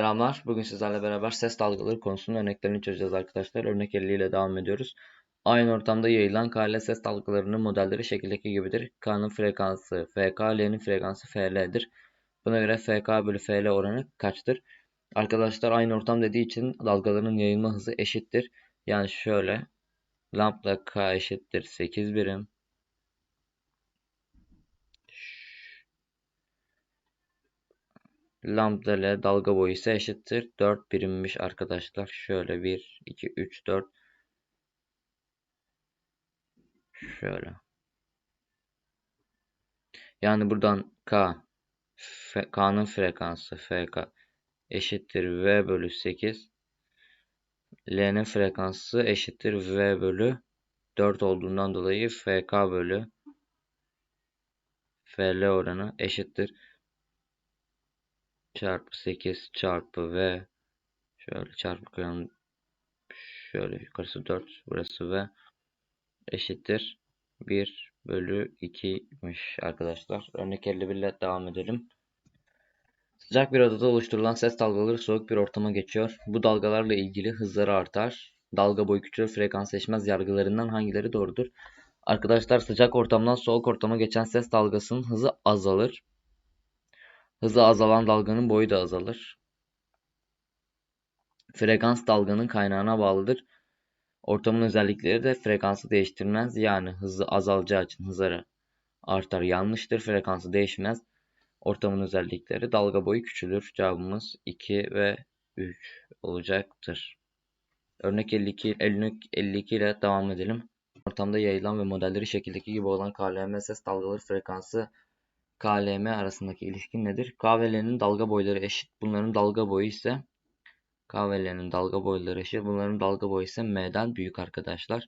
Selamlar. Bugün sizlerle beraber ses dalgaları konusunun örneklerini çözeceğiz arkadaşlar. Örnek 50 ile devam ediyoruz. Aynı ortamda yayılan K ses dalgalarının modelleri şekildeki gibidir. K'nın frekansı FK, L'nin frekansı FL'dir. Buna göre FK bölü FL oranı kaçtır? Arkadaşlar aynı ortam dediği için dalgaların yayılma hızı eşittir. Yani şöyle lambda K eşittir 8 birim. Lambda ile dalga boyu ise eşittir. 4 birimmiş arkadaşlar. Şöyle 1, 2, 3, 4. Şöyle. Yani buradan K, K'nın frekansı FK eşittir V bölü 8. L'nin frekansı eşittir V bölü 4 olduğundan dolayı FK bölü FL oranı eşittir çarpı 8 çarpı V şöyle çarpı koyalım şöyle yukarısı 4 burası V eşittir 1 bölü 2'miş arkadaşlar. Örnek 51 ile devam edelim. Sıcak bir odada oluşturulan ses dalgaları soğuk bir ortama geçiyor. Bu dalgalarla ilgili hızları artar. Dalga boyu küçülür, frekans eşmez yargılarından hangileri doğrudur? Arkadaşlar sıcak ortamdan soğuk ortama geçen ses dalgasının hızı azalır. Hızı azalan dalganın boyu da azalır. Frekans dalganın kaynağına bağlıdır. Ortamın özellikleri de frekansı değiştirmez. Yani hızı azalacağı için hızları artar. Yanlıştır. Frekansı değişmez. Ortamın özellikleri dalga boyu küçülür. Cevabımız 2 ve 3 olacaktır. Örnek 52, 52 ile devam edelim. Ortamda yayılan ve modelleri şekildeki gibi olan KLM ses dalgaları frekansı KLM arasındaki ilişki nedir? K ve L'nin dalga boyları eşit. Bunların dalga boyu ise K ve L'nin dalga boyları eşit. Bunların dalga boyu ise M'den büyük arkadaşlar.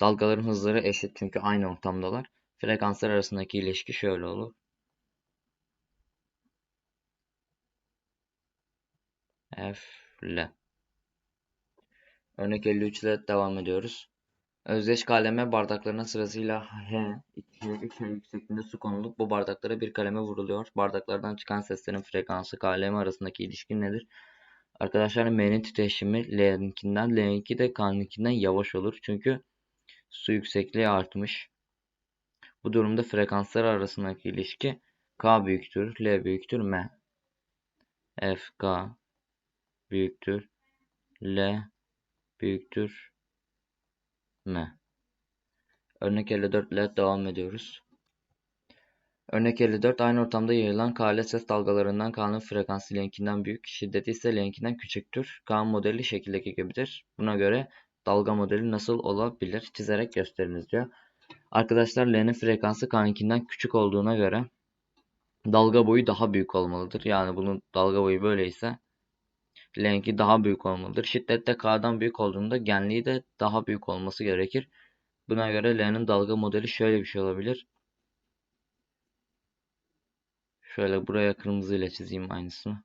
Dalgaların hızları eşit çünkü aynı ortamdalar. Frekanslar arasındaki ilişki şöyle olur. F, L. Örnek 53 ile devam ediyoruz. Özdeş kaleme bardaklarına sırasıyla H, 2, 3 H yüksekliğinde su konulup bu bardaklara bir kaleme vuruluyor. Bardaklardan çıkan seslerin frekansı kaleme arasındaki ilişki nedir? Arkadaşlar M'nin titreşimi L'ninkinden, L'ninki de K'ninkinden yavaş olur. Çünkü su yüksekliği artmış. Bu durumda frekanslar arasındaki ilişki K büyüktür, L büyüktür, M. F, K büyüktür, L büyüktür, M. Örnek 54 ile devam ediyoruz. Örnek 54 aynı ortamda yayılan K ses dalgalarından K'nın frekansı L'inkinden büyük, şiddeti ise L'inkinden küçüktür. K modeli şekildeki gibidir. Buna göre dalga modeli nasıl olabilir? Çizerek gösteriniz diyor. Arkadaşlar L'nin frekansı K'nınkinden küçük olduğuna göre dalga boyu daha büyük olmalıdır. Yani bunun dalga boyu böyleyse L'ninki daha büyük olmalıdır. Şiddet de K'dan büyük olduğunda genliği de daha büyük olması gerekir. Buna göre L'nin dalga modeli şöyle bir şey olabilir. Şöyle buraya kırmızı ile çizeyim aynısını.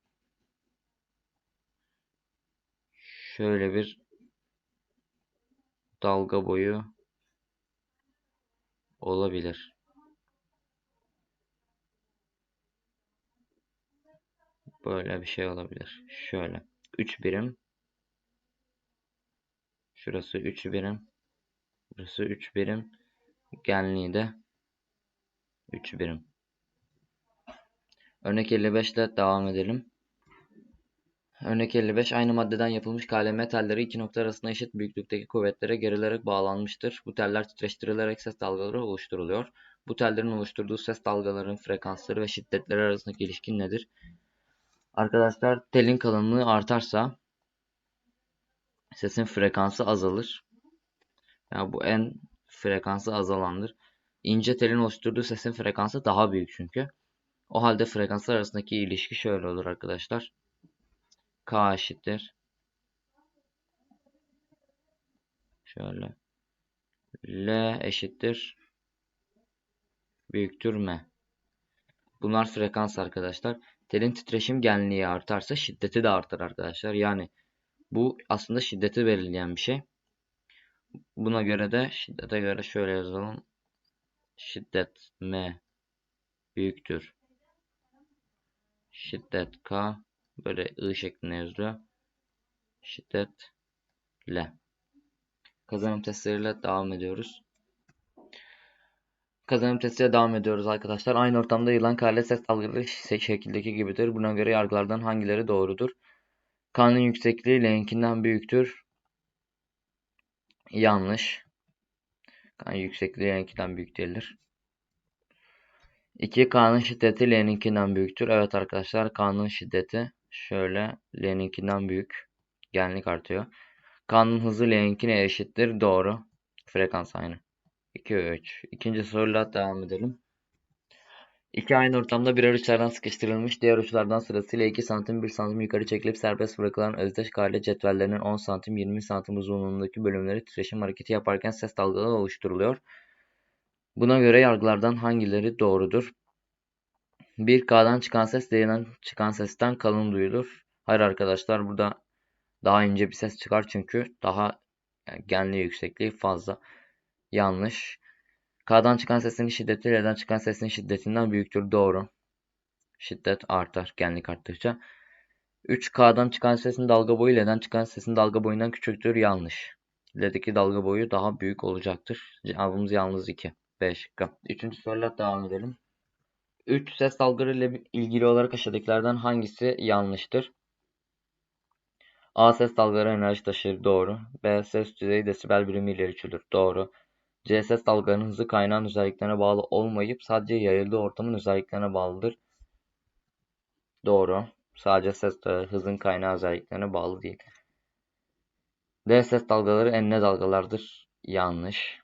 Şöyle bir dalga boyu olabilir. Böyle bir şey olabilir. Şöyle. 3 birim. Şurası 3 birim. Burası 3 birim. Genliği de 3 birim. Örnek 55 ile devam edelim. Örnek 55 aynı maddeden yapılmış kalem telleri iki nokta arasında eşit büyüklükteki kuvvetlere gerilerek bağlanmıştır. Bu teller titreştirilerek ses dalgaları oluşturuluyor. Bu tellerin oluşturduğu ses dalgalarının frekansları ve şiddetleri arasındaki ilişkin nedir? Arkadaşlar telin kalınlığı artarsa sesin frekansı azalır. Yani bu en frekansı azalandır. İnce telin oluşturduğu sesin frekansı daha büyük çünkü. O halde frekanslar arasındaki ilişki şöyle olur arkadaşlar. K eşittir. Şöyle. L eşittir. Büyüktür M. Bunlar frekans arkadaşlar. Telin titreşim genliği artarsa şiddeti de artar arkadaşlar. Yani bu aslında şiddeti belirleyen bir şey. Buna göre de şiddete göre şöyle yazalım. Şiddet M büyüktür. Şiddet K Böyle I şeklinde yazılıyor. Şiddet L. Kazanım testleriyle devam ediyoruz. Kazanım testiyle devam ediyoruz arkadaşlar. Aynı ortamda yılan kale ses dalgaları şekildeki gibidir. Buna göre yargılardan hangileri doğrudur? K'nın yüksekliği L'ninkinden büyüktür. Yanlış. K yüksekliği L'ninkinden büyük değildir. 2. K'nın şiddeti L'ninkinden büyüktür. Evet arkadaşlar K'nın şiddeti şöyle L'ninkinden büyük. Genlik artıyor. K'nın hızı L'ninkine eşittir. Doğru. Frekans aynı. 2 ve 3. İkinci soruyla devam edelim. İki aynı ortamda birer uçlardan sıkıştırılmış, diğer uçlardan sırasıyla 2 santim 1 santim yukarı çekilip serbest bırakılan özdeş kare cetvellerinin 10 santim 20 santim uzunluğundaki bölümleri titreşim hareketi yaparken ses dalgaları oluşturuluyor. Buna göre yargılardan hangileri doğrudur? 1 K'dan çıkan ses diğerinden çıkan sesten kalın duyulur. Hayır arkadaşlar burada daha ince bir ses çıkar çünkü daha yani genliği yüksekliği fazla. Yanlış. K'dan çıkan sesin şiddeti L'den çıkan sesin şiddetinden büyüktür. Doğru. Şiddet artar genlik arttıkça. 3 K'dan çıkan sesin dalga boyu L'den çıkan sesin dalga boyundan küçüktür. Yanlış. L'deki dalga boyu daha büyük olacaktır. Cevabımız yalnız 2. 5. Üçüncü soruyla devam edelim. 3 ses dalgaları ile ilgili olarak aşağıdakilerden hangisi yanlıştır? A ses dalgaları enerji taşır. Doğru. B ses düzeyi desibel birimi ile ölçülür. Doğru. C ses dalgalarının hızı kaynağın özelliklerine bağlı olmayıp sadece yayıldığı ortamın özelliklerine bağlıdır. Doğru. Sadece ses hızın kaynağı özelliklerine bağlı değil. D ses dalgaları enine dalgalardır. Yanlış.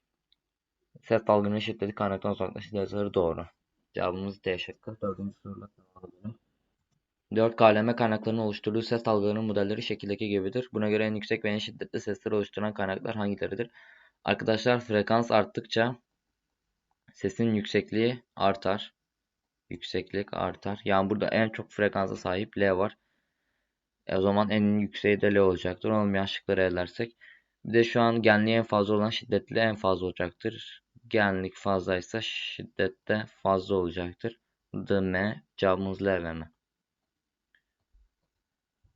Ses dalgalarının şiddeti kaynaktan uzaklaşır. Doğru. Cevabımız D şıkkı. Dördüncü soruyla devam edelim. 4 KLM kaynaklarının oluşturduğu ses dalgalarının modelleri şekildeki gibidir. Buna göre en yüksek ve en şiddetli sesleri oluşturan kaynaklar hangileridir? Arkadaşlar frekans arttıkça sesin yüksekliği artar. Yükseklik artar. Yani burada en çok frekansa sahip L var. E o zaman en yükseği de L olacaktır. Olmayan şıkları edersek. Bir de şu an genliği en fazla olan şiddetli en fazla olacaktır. Genlik fazlaysa şiddette fazla olacaktır. D, M. Cevabımız L ve M.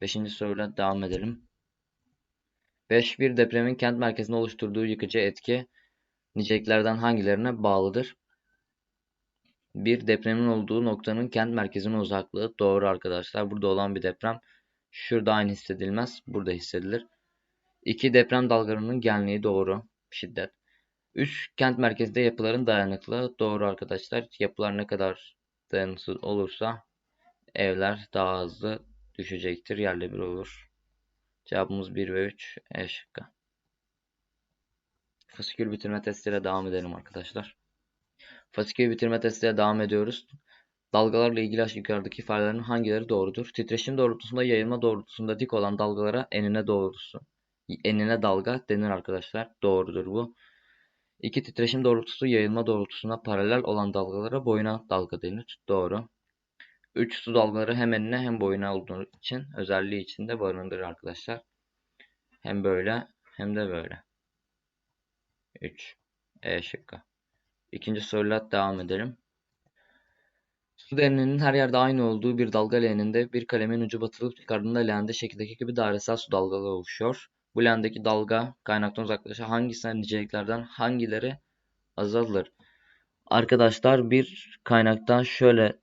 Beşinci soruyla devam edelim. 5.1 depremin kent merkezinde oluşturduğu yıkıcı etki niceliklerden hangilerine bağlıdır? 1. Depremin olduğu noktanın kent merkezine uzaklığı. Doğru arkadaşlar. Burada olan bir deprem şurada aynı hissedilmez. Burada hissedilir. 2. Deprem dalgalarının genliği. Doğru. Şiddet. 3. Kent merkezinde yapıların dayanıklılığı. Doğru arkadaşlar. Yapılar ne kadar dayanıksız olursa evler daha hızlı düşecektir. Yerle bir olur. Cevabımız 1 ve 3 E şıkkı. Fasikül bitirme testiyle devam edelim arkadaşlar. Fasikül bitirme testiyle devam ediyoruz. Dalgalarla ilgili yukarıdaki ifadelerin hangileri doğrudur? Titreşim doğrultusunda yayılma doğrultusunda dik olan dalgalara enine doğrusu. Enine dalga denir arkadaşlar. Doğrudur bu. İki titreşim doğrultusu yayılma doğrultusuna paralel olan dalgalara boyuna dalga denir. Doğru. 3 su dalgaları hem enine hem boyuna olduğu için özelliği içinde barındırır arkadaşlar. Hem böyle hem de böyle. 3. E şıkkı. İkinci soruyla devam edelim. Su derinliğinin her yerde aynı olduğu bir dalga leğeninde bir kalemin ucu batırılıp çıkardığında leğende şekildeki gibi dairesel su dalgaları oluşuyor. Bu leğendeki dalga kaynaktan uzaklaşa hangi niceliklerden hangileri azalır? Arkadaşlar bir kaynaktan şöyle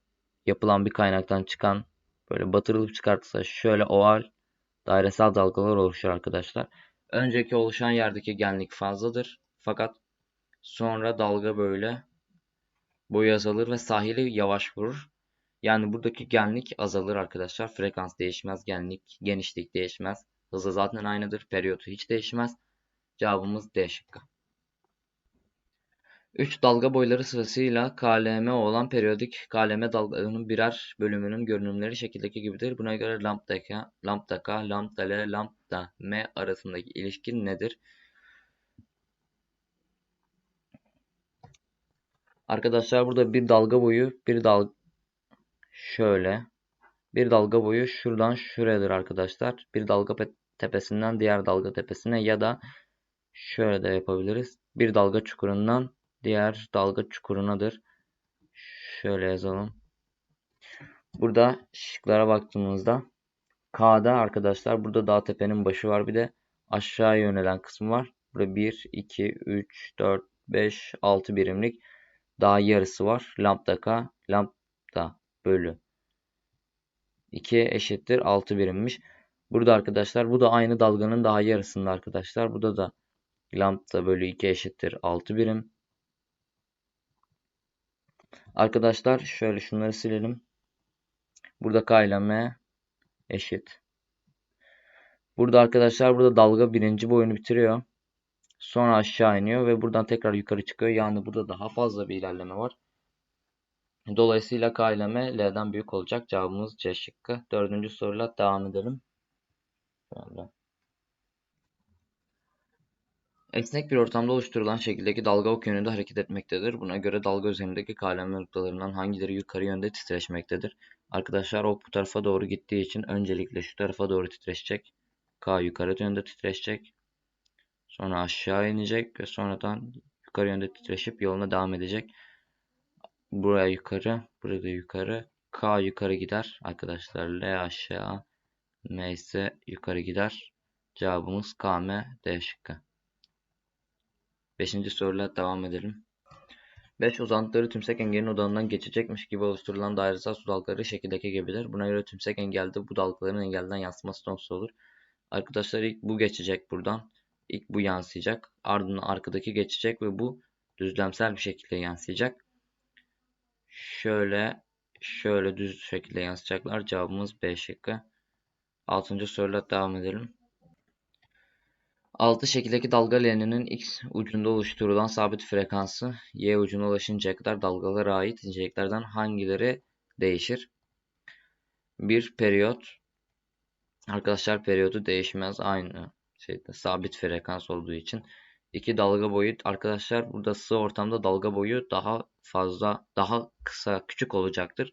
yapılan bir kaynaktan çıkan böyle batırılıp çıkartılsa şöyle oval dairesel dalgalar oluşur arkadaşlar. Önceki oluşan yerdeki genlik fazladır. Fakat sonra dalga böyle boyu azalır ve sahili yavaş vurur. Yani buradaki genlik azalır arkadaşlar. Frekans değişmez, genlik, genişlik değişmez. Hızı zaten aynıdır. Periyotu hiç değişmez. Cevabımız D şıkkı. 3 dalga boyları sırasıyla KLM olan periyodik KLM dalgalarının birer bölümünün görünümleri şekildeki gibidir. Buna göre lambda K, lambda K, lambda L, lambda M arasındaki ilişki nedir? Arkadaşlar burada bir dalga boyu, bir dalga şöyle bir dalga boyu şuradan şuradır arkadaşlar. Bir dalga tepesinden diğer dalga tepesine ya da şöyle de yapabiliriz. Bir dalga çukurundan diğer dalga çukurunadır. Şöyle yazalım. Burada şıklara baktığımızda K'da arkadaşlar burada dağ tepenin başı var. Bir de aşağı yönelen kısmı var. Burada 1, 2, 3, 4, 5, 6 birimlik daha yarısı var. Lambda K, lambda bölü 2 eşittir 6 birimmiş. Burada arkadaşlar bu da aynı dalganın daha yarısında arkadaşlar. Burada da lambda bölü 2 eşittir 6 birim. Arkadaşlar şöyle şunları silelim. Burada K ile M eşit. Burada arkadaşlar burada dalga birinci boyunu bitiriyor. Sonra aşağı iniyor ve buradan tekrar yukarı çıkıyor. Yani burada daha fazla bir ilerleme var. Dolayısıyla K ile M L'den büyük olacak. Cevabımız C şıkkı. Dördüncü soruyla devam edelim. Şöyle. Esnek bir ortamda oluşturulan şekildeki dalga ok yönünde hareket etmektedir. Buna göre dalga üzerindeki kalem noktalarından hangileri yukarı yönde titreşmektedir? Arkadaşlar ok bu tarafa doğru gittiği için öncelikle şu tarafa doğru titreşecek. K yukarı yönde titreşecek. Sonra aşağı inecek ve sonradan yukarı yönde titreşip yoluna devam edecek. Buraya yukarı, burada yukarı. K yukarı gider. Arkadaşlar L aşağı. M ise yukarı gider. Cevabımız KM D şıkkı. Beşinci soruyla devam edelim. 5 uzantıları tümsek engelin odanından geçecekmiş gibi oluşturulan dairesel su dalgaları şekildeki gibidir. Buna göre tümsek engelde bu dalgaların engelden yansıması nasıl olur? Arkadaşlar ilk bu geçecek buradan. İlk bu yansıyacak. Ardından arkadaki geçecek ve bu düzlemsel bir şekilde yansıyacak. Şöyle şöyle düz şekilde yansıyacaklar. Cevabımız B şıkkı. Altıncı soruyla devam edelim. Altı şekildeki dalga leğeninin x ucunda oluşturulan sabit frekansı y ucuna ulaşıncaya kadar dalgalara ait inceliklerden hangileri değişir? Bir periyot arkadaşlar periyodu değişmez aynı şeyde sabit frekans olduğu için. İki dalga boyu arkadaşlar burada sığ ortamda dalga boyu daha fazla daha kısa küçük olacaktır.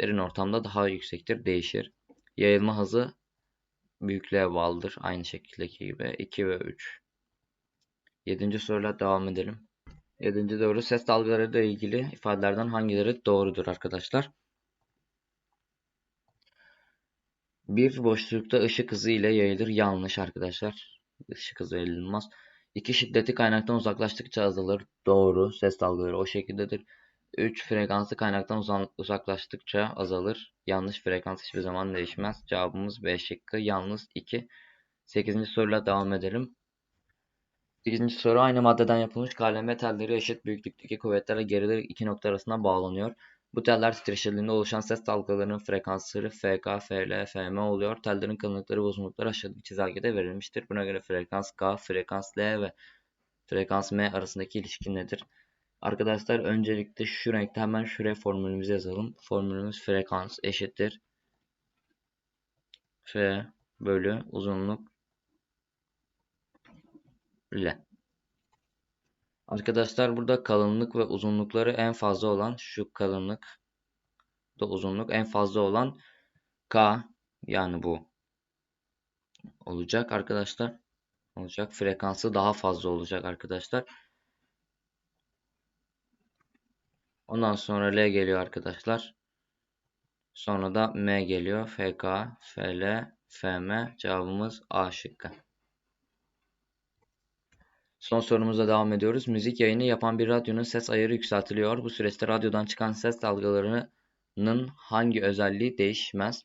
Derin ortamda daha yüksektir değişir. Yayılma hızı büyüklüğe bağlıdır. Aynı şekildeki gibi 2 ve 3. 7. soruyla devam edelim. 7. doğru ses dalgaları ile ilgili ifadelerden hangileri doğrudur arkadaşlar? Bir boşlukta ışık hızı ile yayılır. Yanlış arkadaşlar. Işık hızı yayılmaz. İki şiddeti kaynaktan uzaklaştıkça azalır. Doğru. Ses dalgaları o şekildedir. 3 frekansı kaynaktan uzaklaştıkça azalır. Yanlış frekans hiçbir zaman değişmez. Cevabımız B şıkkı. Yalnız 2. 8. soruyla devam edelim. 8. soru aynı maddeden yapılmış kalem telleri eşit büyüklükteki kuvvetlerle gerilir iki nokta arasında bağlanıyor. Bu teller titreşildiğinde oluşan ses dalgalarının frekansları FK, FL, FM oluyor. Tellerin kalınlıkları uzunlukları aşağıdaki çizelgede verilmiştir. Buna göre frekans K, frekans L ve frekans M arasındaki ilişki nedir? Arkadaşlar öncelikle şu renkte hemen şuraya formülümüzü yazalım. Formülümüz frekans eşittir. F bölü uzunluk L. Arkadaşlar burada kalınlık ve uzunlukları en fazla olan şu kalınlık da uzunluk en fazla olan K yani bu olacak arkadaşlar. Olacak frekansı daha fazla olacak arkadaşlar. Ondan sonra L geliyor arkadaşlar. Sonra da M geliyor. FK, FL, FM cevabımız A şıkkı. Son sorumuza devam ediyoruz. Müzik yayını yapan bir radyonun ses ayarı yükseltiliyor. Bu süreçte radyodan çıkan ses dalgalarının hangi özelliği değişmez?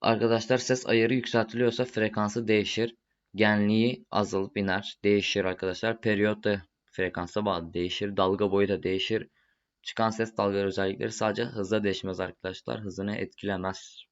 Arkadaşlar ses ayarı yükseltiliyorsa frekansı değişir. Genliği azalıp iner. Değişir arkadaşlar. Periyot da frekansa bağlı değişir. Dalga boyu da değişir. Çıkan ses dalgaları özellikleri sadece hızla değişmez arkadaşlar. Hızını etkilemez.